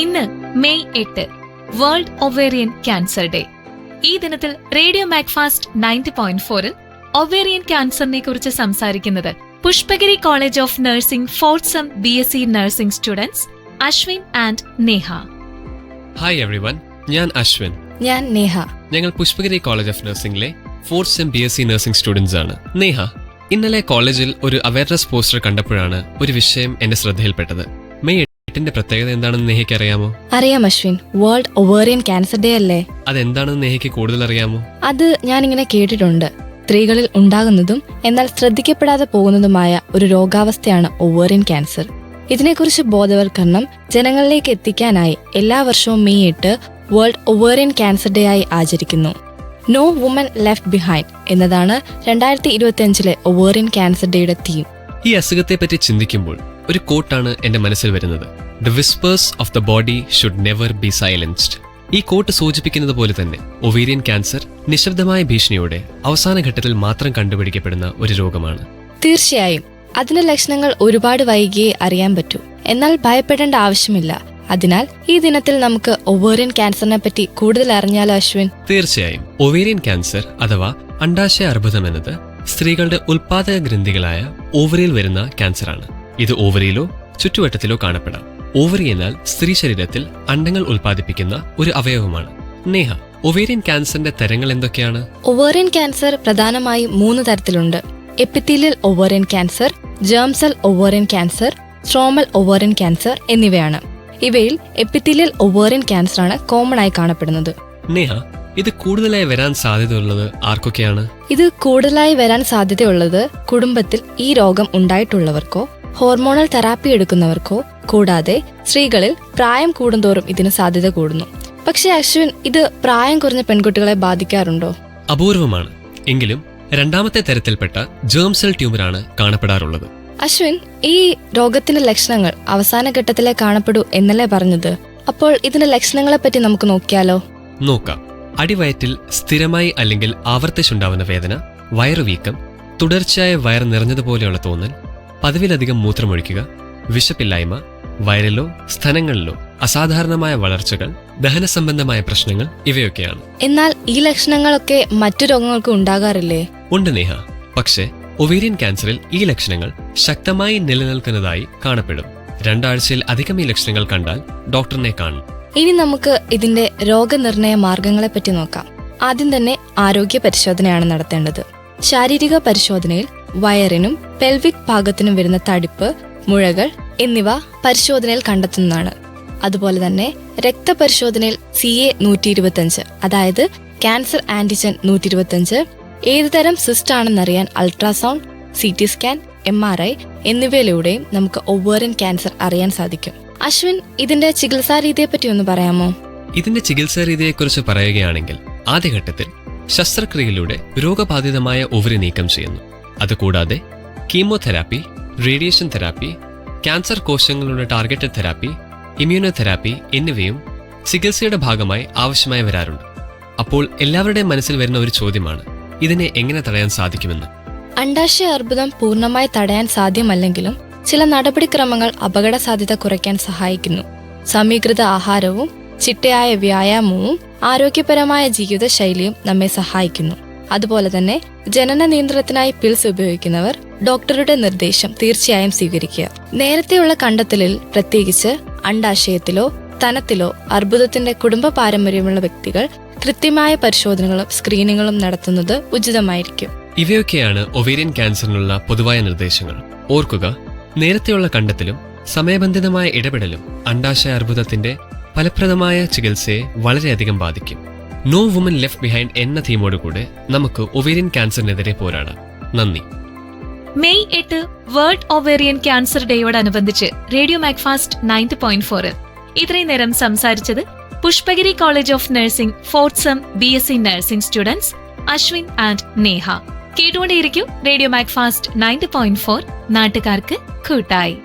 ഇന്ന് മെയ് എട്ട് world ovarian cancer day ഈ ദിനത്തിൽ റേഡിയോ മാക്ഫാസ്റ്റ് നയന്റി പോയിന്റ് ഫോറിൽ ഒവേറിയൻ ക്യാൻസറിനെ കുറിച്ച് സംസാരിക്കുന്നത് Pushpagiri college of nursing fourth sem B S C nursing students Ashwin and Neha. Hi everyone ഞാൻ അശ്വിൻ. ഞാൻ നേഹ. ഞങ്ങൾ Pushpagiri college of നഴ്സിംഗിലെ fourth sem B S C nursing students ആണ്. നേഹ ഇന്നലെ കോളേജിൽ ഒരു അവയർനെസ് പോസ്റ്റർ കണ്ടപ്പോഴാണ് ഒരു വിഷയം എന്റെ ശ്രദ്ധയിൽപ്പെട്ടത്. എട്ടിന്റെ പ്രത്യേകത എന്താണെന്ന് നേഹയ്ക്ക് അറിയാമോ? അറിയാം Ashwin. World ovarian cancer day അല്ലേ? അതെന്താണെന്ന് നേഹയ്ക്ക് കൂടുതൽ അറിയാമോ? അത് ഞാൻ ഇങ്ങനെ കേട്ടിട്ടുണ്ട്. സ്ത്രീകളിൽ ഉണ്ടാകുന്നതും എന്നാൽ ശ്രദ്ധിക്കപ്പെടാതെ പോകുന്നതുമായ ഒരു രോഗാവസ്ഥയാണ് ഒവേറിയൻ ക്യാൻസർ ഇതിനെക്കുറിച്ച് ബോധവൽക്കരണം ജനങ്ങളിലേക്ക് എത്തിക്കാനായി എല്ലാ വർഷവും മെയ് എട്ട് വേൾഡ് ഒവേറിയൻ ക്യാൻസർ ഡേ ആയി ആചരിക്കുന്നു. നോ വുമൻ ലെഫ്റ്റ് ബിഹൈൻഡ് എന്നതാണ് രണ്ടായിരത്തി ഇരുപത്തിയഞ്ചിലെ ഒവേറിയൻ ക്യാൻസർ ഡേയുടെ തീം ഈ അസുഖത്തെ പറ്റി ചിന്തിക്കുമ്പോൾ ഒരു കോട്ടാണ് എന്റെ മനസ്സിൽ വരുന്നത്. The whispers of the body should never be silenced ഈ കോട്ട് സൂചിപ്പിക്കുന്നത് പോലെ തന്നെ ഒവീരിയൻ ക്യാൻസർ നിശബ്ദമായ ഭീഷണിയോടെ അവസാന ഘട്ടത്തിൽ മാത്രം കണ്ടുപിടിക്കപ്പെടുന്ന ഒരു രോഗമാണ്. തീർച്ചയായും അതിന്റെ ലക്ഷണങ്ങൾ ഒരുപാട് വൈകിയേ അറിയാൻ പറ്റൂ. എന്നാൽ ഭയപ്പെടേണ്ട ആവശ്യമില്ല. അതിനാൽ ഈ ദിനത്തിൽ നമുക്ക് ഒവേറിയൻ ക്യാൻസറിനെ പറ്റി കൂടുതൽ അറിഞ്ഞാലോ അശ്വിൻ? തീർച്ചയായും ഒവേറിയൻ ക്യാൻസർ അഥവാ അണ്ടാശയ അർബുദം എന്നത് സ്ത്രീകളുടെ ഉൽപാദക ഗ്രന്ഥികളായ ഓവറിയിൽ വരുന്ന ക്യാൻസറാണ് ഇത് ഓവറിയിലോ ചുറ്റുവട്ടത്തിലോ കാണപ്പെടാം. ഓവറി എന്നാൽ സ്ത്രീ ശരീരത്തിൽ അണ്ടങ്ങൾ ഉൽപ്പാദിപ്പിക്കുന്ന ഒരു അവയവമാണ്. നേഹ ഒവേരിയൻ ക്യാൻസറിന്റെ തരങ്ങൾ എന്തൊക്കെയാണ്? ഒവേറിയൻ ക്യാൻസർ പ്രധാനമായും മൂന്ന് തരത്തിലുണ്ട്. Epithelial ovarian cancer germ cell ovarian cancer stromal ovarian cancer എന്നിവയാണ്. ഇവയിൽ എപ്പിത്തീലിയൽ ഒവേറിയൻ ക്യാൻസറാണ് കോമൺ ആയി കാണപ്പെടുന്നത്. നേഹ ഇത് കൂടുതലായി വരാൻ സാധ്യതയുള്ളത് ആർക്കൊക്കെയാണ്? ഇത് കൂടുതലായി വരാൻ സാധ്യതയുള്ളത് കുടുംബത്തിൽ ഈ രോഗം ഉണ്ടായിട്ടുള്ളവർക്കോ ഹോർമോണൽ തെറാപ്പി എടുക്കുന്നവർക്കോ കൂടാതെ സ്ത്രീകളിൽ പ്രായം കൂടുന്തോറും ഇതിന് സാധ്യത കൂടുന്നു. പക്ഷേ അശ്വിൻ ഇത് പ്രായം കുറഞ്ഞ പെൺകുട്ടികളെ ബാധിക്കാറുണ്ടോ? അപൂർവമാണ്. എങ്കിലും രണ്ടാമത്തെ തരത്തിൽപ്പെട്ട ജേം സെൽ ട്യൂമറാണ് കാണപ്പെടാറുള്ളത്. അശ്വിൻ ഈ രോഗത്തിന്റെ ലക്ഷണങ്ങൾ അവസാന ഘട്ടത്തിലെ കാണപ്പെടൂ എന്നല്ലേ പറഞ്ഞത്? അപ്പോൾ ഇതിന്റെ ലക്ഷണങ്ങളെ പറ്റി നമുക്ക് നോക്കിയാലോ? നോക്കാം. അടിവയറ്റിൽ സ്ഥിരമായി അല്ലെങ്കിൽ ആവർത്തിച്ചുണ്ടാവുന്ന വേദന വയറുവീക്കം തുടർച്ചയായ വയർ നിറഞ്ഞതുപോലെയുള്ള തോന്നൽ പതിവിലധികം മൂത്രമൊഴിക്കുക വിശപ്പില്ലായ്മ വയറിലോ സ്ഥലങ്ങളിലോ അസാധാരണമായ വളർച്ചകൾ ദഹന സംബന്ധമായ പ്രശ്നങ്ങൾ ഇവയൊക്കെയാണ്. എന്നാൽ ഈ ലക്ഷണങ്ങളൊക്കെ മറ്റു രോഗങ്ങൾക്ക് ഉണ്ടാകാറില്ലേ? ഉണ്ട് നേഹ. പക്ഷേ ഒവേരിയൻ ക്യാൻസറിൽ ഈ ലക്ഷണങ്ങൾ ശക്തമായി നിലനിൽക്കുന്നതായി കാണപ്പെടും. രണ്ടാഴ്ചയിൽ അധികം ഈ ലക്ഷണങ്ങൾ കണ്ടാൽ ഡോക്ടറിനെ കാണും ഇനി നമുക്ക് ഇതിന്റെ രോഗനിർണയ മാർഗങ്ങളെ പറ്റി നോക്കാം. ആദ്യം തന്നെ ആരോഗ്യ പരിശോധനയാണ് നടത്തേണ്ടത്. ശാരീരിക പരിശോധനയിൽ വയറിനും പെൽവിക് ഭാഗത്തിനും വരുന്ന തടിപ്പ് മുഴകൾ എന്നിവ പരിശോധനയിൽ കണ്ടെത്തുന്നതാണ്. അതുപോലെ തന്നെ രക്തപരിശോധനയിൽ സി എ നൂറ്റി ഇരുപത്തഞ്ച് അതായത് ക്യാൻസർ ആന്റിജൻ നൂറ്റി ഇരുപത്തഞ്ച് ഏതുതരം cyst ആണെന്നറിയാൻ ultrasound C T scan M R I എന്നിവയിലൂടെയും നമുക്ക് ഒവേറിയൻ ക്യാൻസർ അറിയാൻ സാധിക്കും. അശ്വിൻ ഇതിന്റെ ചികിത്സാ രീതിയെ പറ്റി ഒന്ന് പറയാമോ? ഇതിന്റെ ചികിത്സാ രീതിയെക്കുറിച്ച് പറയുകയാണെങ്കിൽ ആദ്യഘട്ടത്തിൽ ശസ്ത്രക്രിയയിലൂടെ രോഗബാധിതമായ ഓവറി നീക്കം ചെയ്യുന്നു. അതുകൂടാതെ കീമോതെറാപ്പി റേഡിയേഷൻ തെറാപ്പി ക്യാൻസർ കോശങ്ങളുടെ ടാർഗറ്റഡ് തെറാപ്പി ഇമ്മ്യൂണോതെറാപ്പി എന്നിവയും ചികിത്സയുടെ ഭാഗമായി ആവശ്യമായി വരാറുണ്ട്. അപ്പോൾ എല്ലാവരുടെയും മനസ്സിൽ വരുന്ന ഒരു ചോദ്യമാണ് ഇതിനെ എങ്ങനെ തടയാൻ സാധിക്കുമെന്ന്. അണ്ടാശയ അർബുദം പൂർണമായി തടയാൻ സാധ്യമല്ലെങ്കിലും ചില നടപടിക്രമങ്ങൾ അപകട സാധ്യത കുറയ്ക്കാൻ സഹായിക്കുന്നു. സമീകൃത ആഹാരവും ചിട്ടയായ വ്യായാമവും ആരോഗ്യപരമായ ജീവിതശൈലിയും നമ്മെ സഹായിക്കുന്നു. അതുപോലെ തന്നെ ജനന നിയന്ത്രണത്തിനായി പിൽസ് ഉപയോഗിക്കുന്നവർ ഡോക്ടറുടെ നിർദ്ദേശം തീർച്ചയായും സ്വീകരിക്കുക. നേരത്തെയുള്ള കണ്ടെത്തലിൽ പ്രത്യേകിച്ച് അണ്ടാശയത്തിലോ തനത്തിലോ അർബുദത്തിന്റെ കുടുംബ പാരമ്പര്യമുള്ള വ്യക്തികൾ കൃത്യമായ പരിശോധനകളും സ്ക്രീനിങ്ങുകളും നടത്തുന്നത് ഉചിതമായിരിക്കും. ഇവയൊക്കെയാണ് ഒവേരിയൻ ക്യാൻസറിനുള്ള പൊതുവായ നിർദ്ദേശങ്ങൾ. ഓർക്കുക നേരത്തെയുള്ള കണ്ടെത്തലും സമയബന്ധിതമായ ഇടപെടലും അണ്ടാശയ അർബുദത്തിന്റെ ഫലപ്രദമായ ചികിത്സയെ വളരെയധികം ബാധിക്കും. നോ വുമൻ ലെഫ്റ്റ് ബിഹൈൻഡ് എന്ന തീമോടുകൂടെ നമുക്ക് ഒവേരിയൻ ക്യാൻസറിനെതിരെ പോരാടാം. നന്ദി. മെയ് എട്ട് വേൾഡ് ഒവേറിയൻ ക്യാൻസർ ഡേയോടനുബന്ധിച്ച് റേഡിയോ മാക്ഫാസ്റ്റ് നയന്റി പോയിന്റ് ഫോറിൽ ഇത്രയും നേരം സംസാരിച്ചത് Pushpagiri college of nursing fourth sem B S C nursing students Ashwin and Neha. കേട്ടുകൊണ്ടേയിരിക്കും radio Macfast ninety point four നാട്ടുകാർക്ക് കൂട്ടായി.